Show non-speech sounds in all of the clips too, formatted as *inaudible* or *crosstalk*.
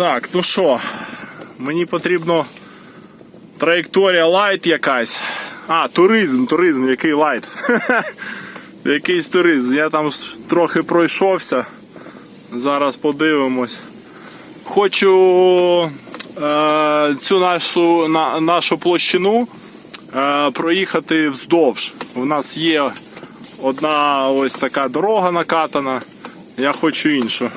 Так, ну що, мені потрібно траєкторія лайт якась. А, туризм, туризм, який лайт. *laughs* Якийсь туризм. Я там трохи пройшовся. Зараз подивимось. Хочу е, цю нашу, на, нашу площину е, проїхати вздовж. У нас є одна ось така дорога накатана. Я хочу іншу.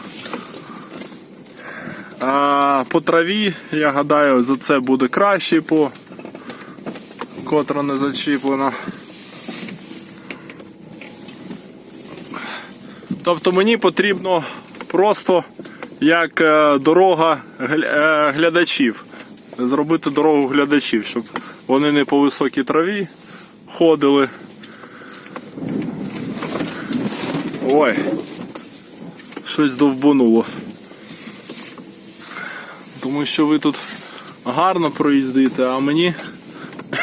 А по траві, я гадаю, за це буде краще по котра не зачіплена. Тобто мені потрібно просто як е, дорога е, глядачів. Зробити дорогу глядачів, щоб вони не по високій траві ходили. Ой, щось довбануло. Тому що ви тут гарно проїздите, а мені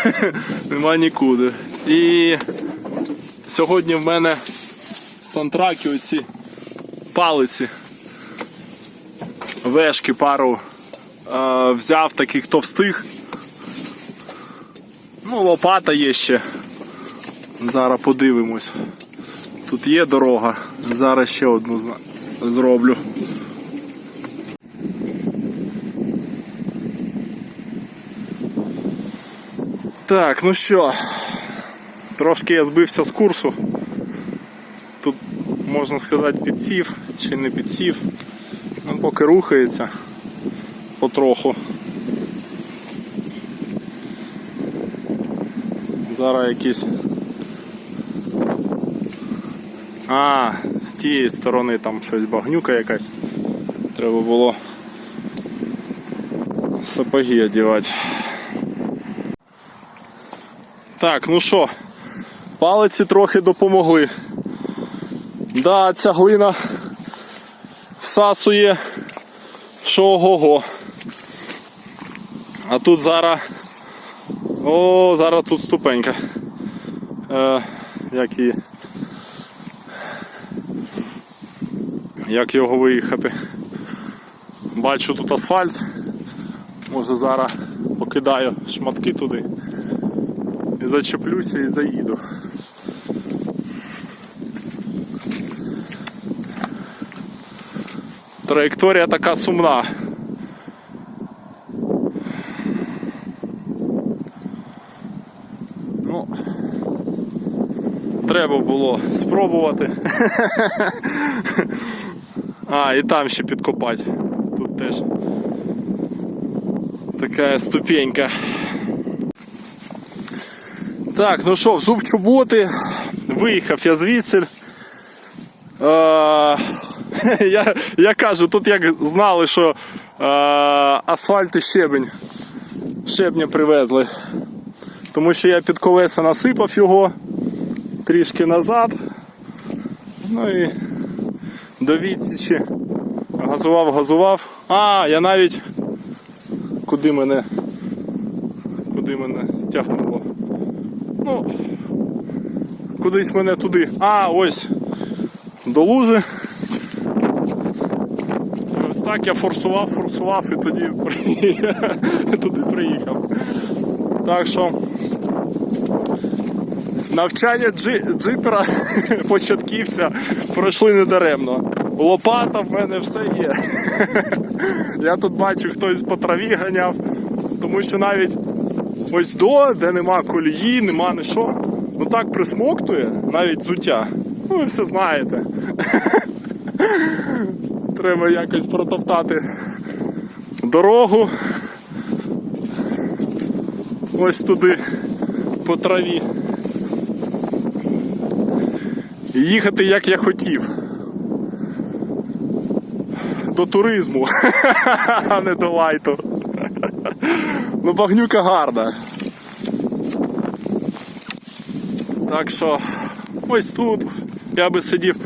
*laughs* нема нікуди. І сьогодні в мене сантраки оці палиці. Вешки пару е, взяв таких товстих. Ну, лопата є ще. Зараз подивимось. Тут є дорога. Зараз ще одну зроблю. Так, ну що, трошки я збився з курсу. Тут, можна сказати, підсів чи не підсів. Ну, поки рухається потроху. Зараз якісь. А, з тієї сторони там щось багнюка якась. Треба було сапоги одягати. Так, ну що, палиці трохи допомогли. Да, ця глина всасує, що ого-го. А тут зараз. О, зараз тут ступенька. Е, як її. Як його виїхати? Бачу тут асфальт. Може зараз покидаю шматки туди. І зачеплюся і заїду. Траєкторія така сумна. Ну, треба було спробувати. *laughs* А, і там ще підкопати. Тут теж така ступенька. Так, ну що, взув чоботи, виїхав я звідси. Е, *laughs* я, я кажу, тут як знали, що е, асфальт і щебень. Щебня привезли. Тому що я під колеса насипав його трішки назад. Ну і до відсічі газував, газував. А, я навіть куди мене куди мене стягнуло. Ну, кудись мене туди. А, ось до лузи. Ось так я форсував, форсував і тоді *laughs* туди приїхав. Так що навчання джи, джипера *laughs* початківця пройшли недаремно. Лопата в мене все є. *laughs* Я тут бачу, хтось по траві ганяв, тому що навіть ось до, де нема колії, нема ні що. Ну так присмоктує, навіть зуття. Ну ви все знаєте. *laughs* Треба якось протоптати дорогу. Ось туди по траві. І їхати як я хотів. До туризму, *laughs* а не до лайту. Ну, багнюка гарна. Так що ось тут я би сидів.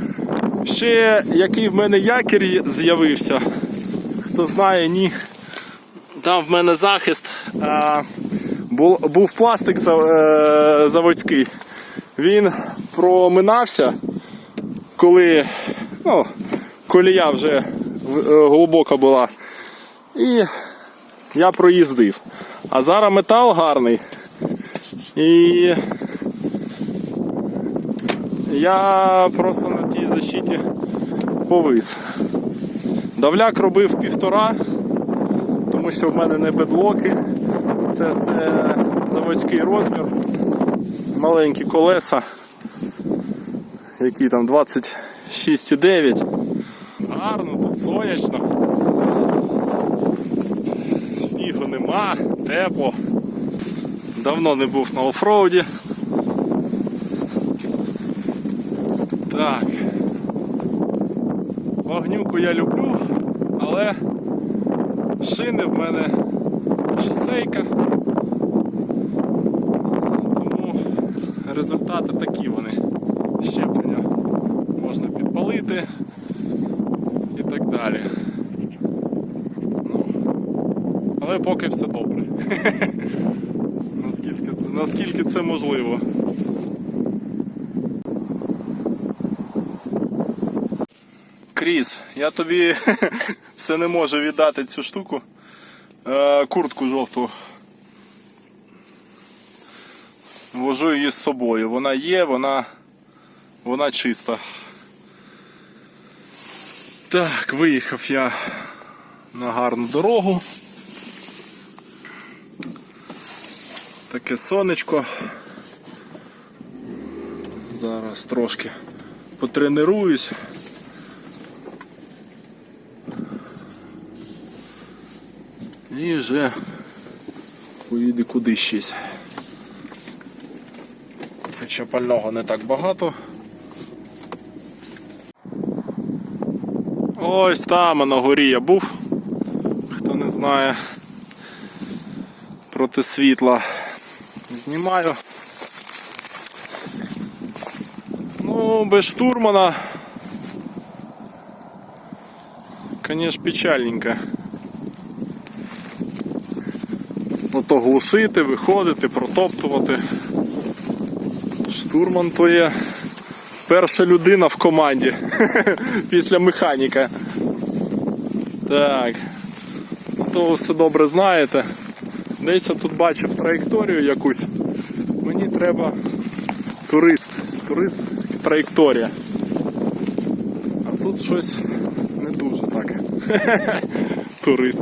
Ще який в мене якір з'явився. Хто знає, ні. Там в мене захист. А, бу- був пластик е, заводський. Він проминався, коли ну, колія вже е, глибока була. І я проїздив. А зараз метал гарний. І я просто на тій защиті повис. Давляк робив півтора, тому що в мене не бедлоки. Це все заводський розмір. Маленькі колеса, які там 26,9. Гарно, тут сонячно. Нема, тепло. Давно не був на офроуді. Так. Вогнюку я люблю, але шини в мене шосейка. Тому результати такі вони. Щеплення можна підпалити і так далі. Ну, але поки все добре. *laughs* наскільки, це, наскільки це можливо. Кріс, я тобі *laughs* все не можу віддати цю штуку. Е, куртку жовту. Вожу її з собою. Вона є, вона, вона чиста. Так, виїхав я на гарну дорогу. Таке сонечко. Зараз трошки потренуюсь. І вже поїде куди щось. Хоча пального не так багато. Ось там на горі я був. Хто не знає проти світла знімаю. Ну, без штурмана. Конечно, печальненько. Ото глушити, виходити, протоптувати. Штурман то є перша людина в команді *laughs* після механіка. Так. То ви все добре знаєте. Десь я тут бачив траєкторію якусь. Треба турист. Турист траєкторія. А тут щось не дуже так. *laughs* Турист.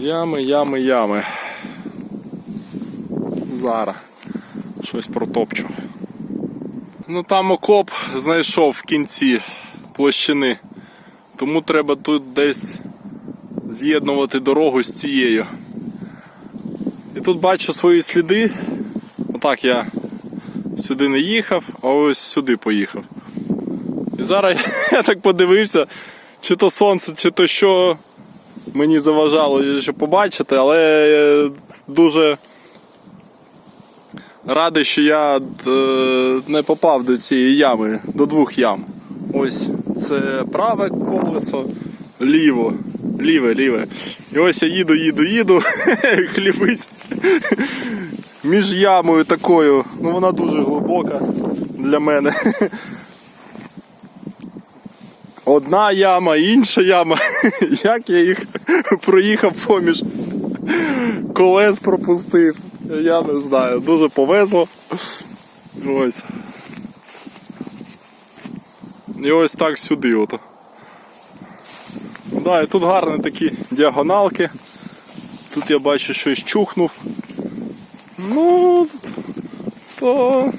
Ями, ями, ями. Зараз щось протопчу. Ну там окоп знайшов в кінці площини. Тому треба тут десь з'єднувати дорогу з цією. Тут бачу свої сліди. Отак я сюди не їхав, а ось сюди поїхав. І зараз *laughs* я так подивився, чи то сонце, чи то що мені заважало ще побачити, але дуже радий, що я е, не попав до цієї ями, до двох ям. Ось це праве колесо, ліво, ліве, ліве. І ось я їду, їду, їду, *laughs* хлібись між ямою такою. Ну вона дуже глибока для мене. Одна яма, інша яма. Як я їх проїхав поміж колес пропустив. Я не знаю. Дуже повезло. Ось. І ось так сюди ото. Да, і тут гарні такі діагоналки. Тут я бачу щось чухнув. Ну, то,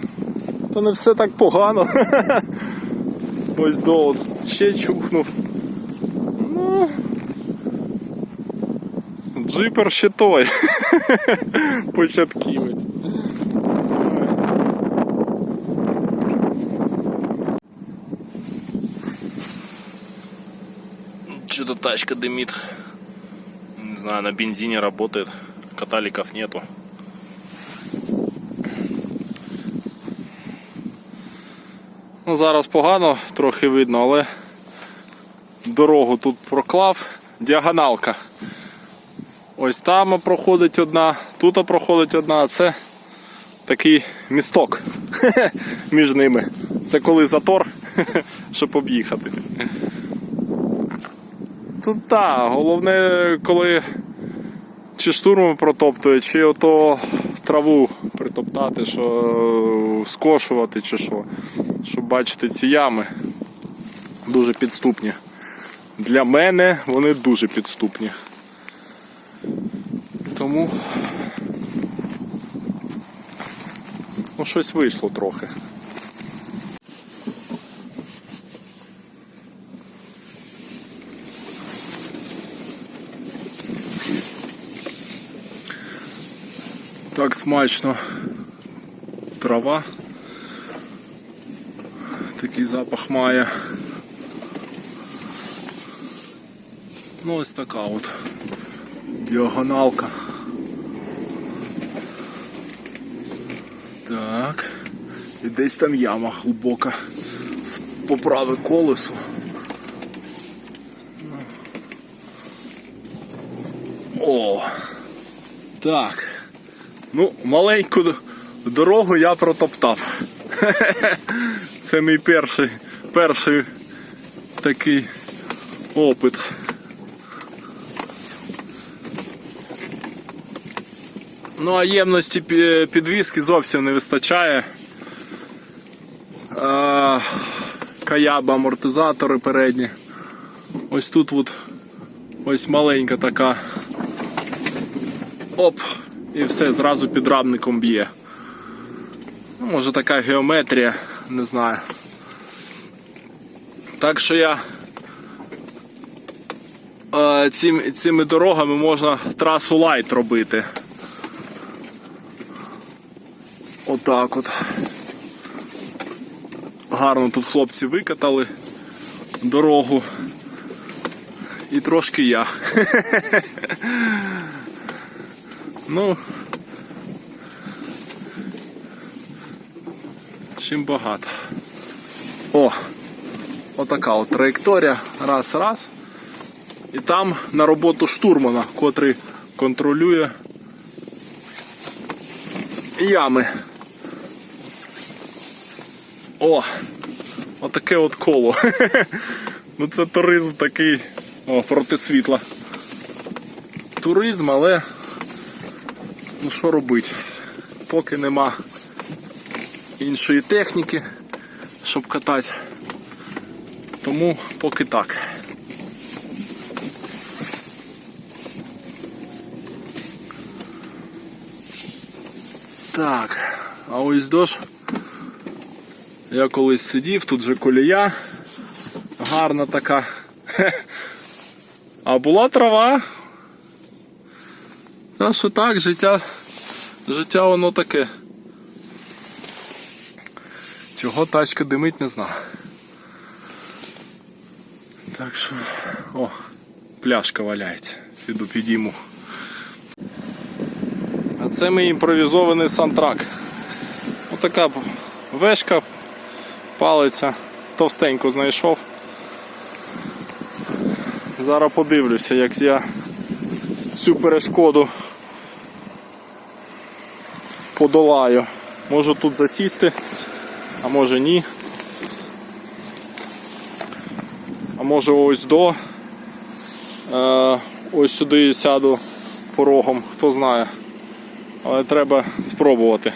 то не все так погано. *laughs* Ось до ще чухнув. Ну, джипер ще той. *laughs* Початківець. Что-то тачка дымит. Не знаю, на бензине работает. Каталиков нету. Ну, зараз погано, трохи видно, але дорогу тут проклав. Діагоналка. Ось там проходить одна, тут проходить одна, а це такий місток *laughs* між ними. Це коли затор, *laughs* щоб об'їхати. тут так, головне, коли чи штурми протоптує, чи ото траву притоптати, що скошувати, чи що. Щоб бачити ці ями. Дуже підступні. Для мене вони дуже підступні. Тому ну, щось вийшло трохи. Так смачно трава. Такий запах має. Ну ось така от діагоналка. Так. І десь там яма глибока. З поправи колесу. О! Так. Ну, маленьку дорогу я протоптав. *laughs* Це мій перший, перший такий опит. Ну а ємності підвіски зовсім не вистачає. Каяба, амортизатори передні. Ось тут от, ось маленька така. Оп! І все, зразу підрамником б'є. Ну, може така геометрія, не знаю. Так що я е, цим, цими дорогами можна трасу лайт робити. Отак от. Гарно тут хлопці викатали дорогу. І трошки я. *laughs* Ну. Чим багато. О! Отака от траєкторія. Раз, раз. І там на роботу штурмана, котрий контролює ями. О! Отаке от коло. *laughs* ну це туризм такий. О, проти світла. Туризм, але ну що робити? Поки нема іншої техніки, щоб катати. Тому поки так. Так, а ось дощ. Я колись сидів, тут же колія. Гарна така. А була трава. Та що так, життя, життя воно таке. Чого тачка димить, не знаю. Так що. О, пляшка валяється. Піду підійму. А це мій імпровізований сантрак. Отака вешка, палиця, товстенько знайшов. Зараз подивлюся, як я цю перешкоду подолаю. Можу тут засісти, а може ні. А може ось до. Е, ось сюди сяду порогом, хто знає. Але треба спробувати.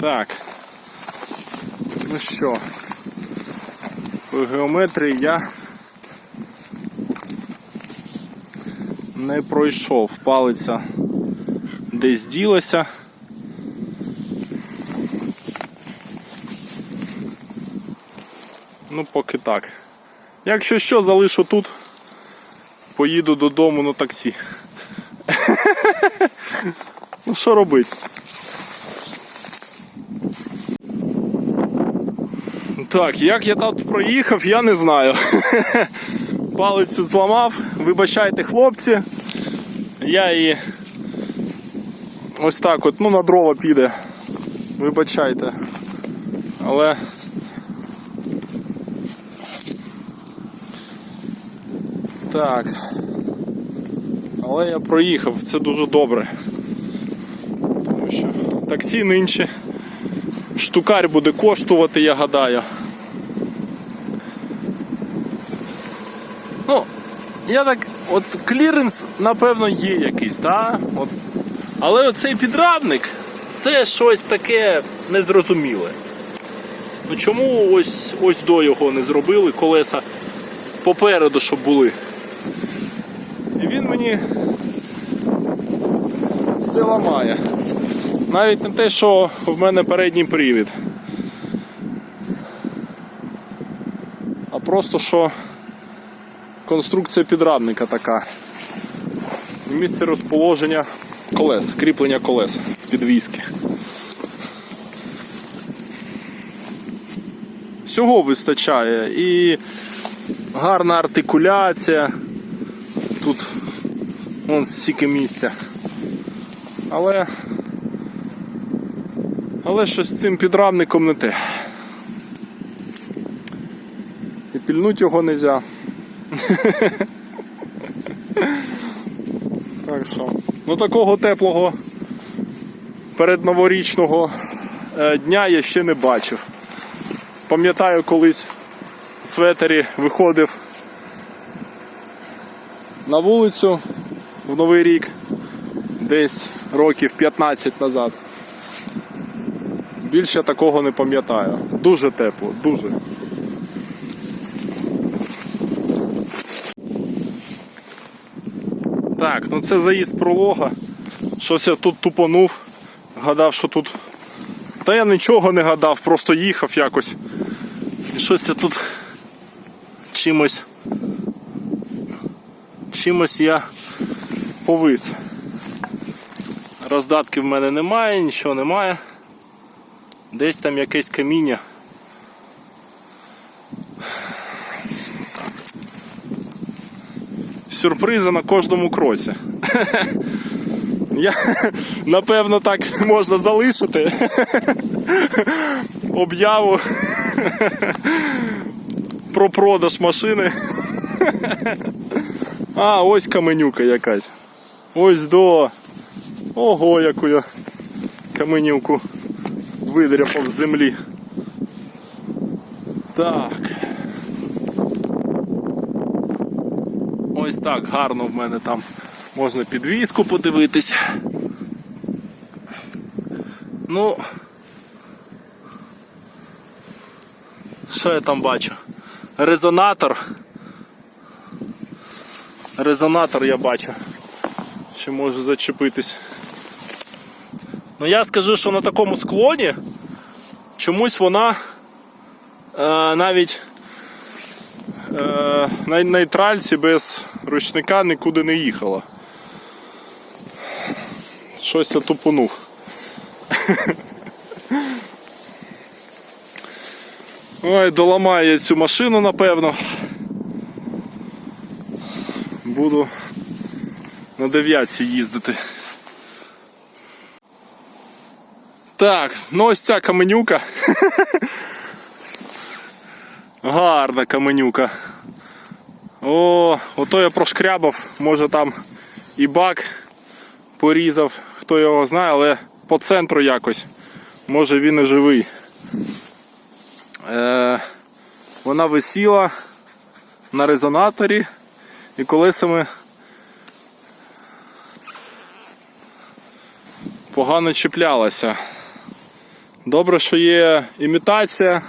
Так. Ну що, по геометрії я не пройшов. Палиця десь ділася. Ну, поки так. Якщо що, залишу тут, поїду додому на таксі. *laughs* Ну що робити? Так, як я тут проїхав, я не знаю. *laughs* Палицю зламав, вибачайте хлопці. Я її ось так от, ну на дрова піде. Вибачайте. Але. Так. Але я проїхав, це дуже добре. Тому що таксі нинче штукарь буде коштувати, я гадаю. Ну, я так, от кліренс, напевно, є якийсь, так? От. Але оцей підрамник це щось таке незрозуміле. Ну чому ось ось до його не зробили колеса попереду, щоб були? І він мені все ламає. Навіть не те, що в мене передній привід. А просто що конструкція підрамника така. Місце розположення колес, кріплення колес підвіски. Всього вистачає і гарна артикуляція. Тут вон стільки місця. Але але щось з цим підрамником не те. І пільнуть його не можна. Так що, ну такого теплого передноворічного е, дня я ще не бачив. Пам'ятаю, колись в светері виходив на вулицю в Новий рік, десь років 15 назад. Більше такого не пам'ятаю. Дуже тепло, дуже. Так, ну це заїзд пролога. Щось я тут тупонув. Гадав, що тут. Та я нічого не гадав, просто їхав якось. І щось я тут чимось. Чимось я повис. Роздатки в мене немає, нічого немає. Десь там якесь каміння. Сюрпризи на кожному кроці. *laughs* Я, напевно, так можна залишити *laughs* об'яву *laughs* про продаж машини. А, ось каменюка якась. Ось до. Ого, яку я каменюку видряпав з землі. Так. Ось так гарно в мене там можна підвіску подивитись. Ну, що я там бачу? Резонатор. Резонатор я бачу. Ще може зачепитись. Ну я скажу, що на такому склоні чомусь вона е, навіть е, на нейтральці без ручника нікуди не їхала. Щось я тупонув. Ой, доламаю я цю машину, напевно. Буду на дев'ятці їздити. Так, ну ось ця каменюка. *laughs* Гарна каменюка. О, ото я прошкрябав, може там і бак порізав, хто його знає, але по центру якось. Може він і живий. Е, вона висіла на резонаторі і колесами погано чіплялася. Добре, що є імітація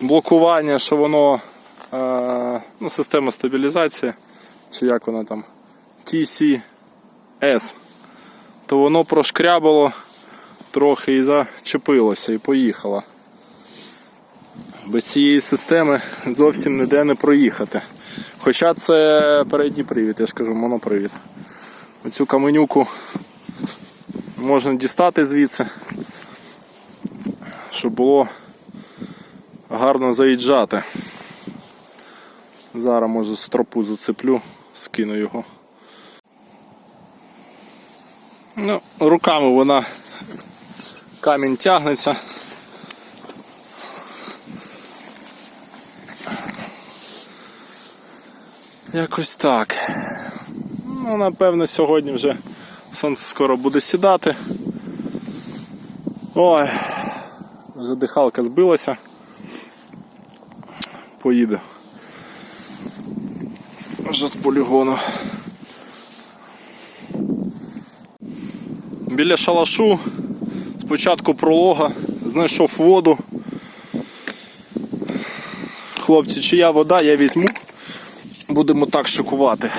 блокування, що воно ну, система стабілізації, чи як вона там TCS, то воно прошкрябало трохи і зачепилося і поїхало. Без цієї системи зовсім ніде не проїхати. Хоча це передній привід, я ж кажу, монопривід. Оцю каменюку можна дістати звідси, щоб було гарно заїжджати. Зараз може стропу зацеплю, скину його. Ну, руками вона Камінь тягнеться. Якось так. Ну, напевно, сьогодні вже сонце скоро буде сідати. Ой, вже дихалка збилася. Поїду. Вже з полігону. Біля шалашу спочатку пролога, знайшов воду. Хлопці, чия вода, я візьму. Будемо так шикувати.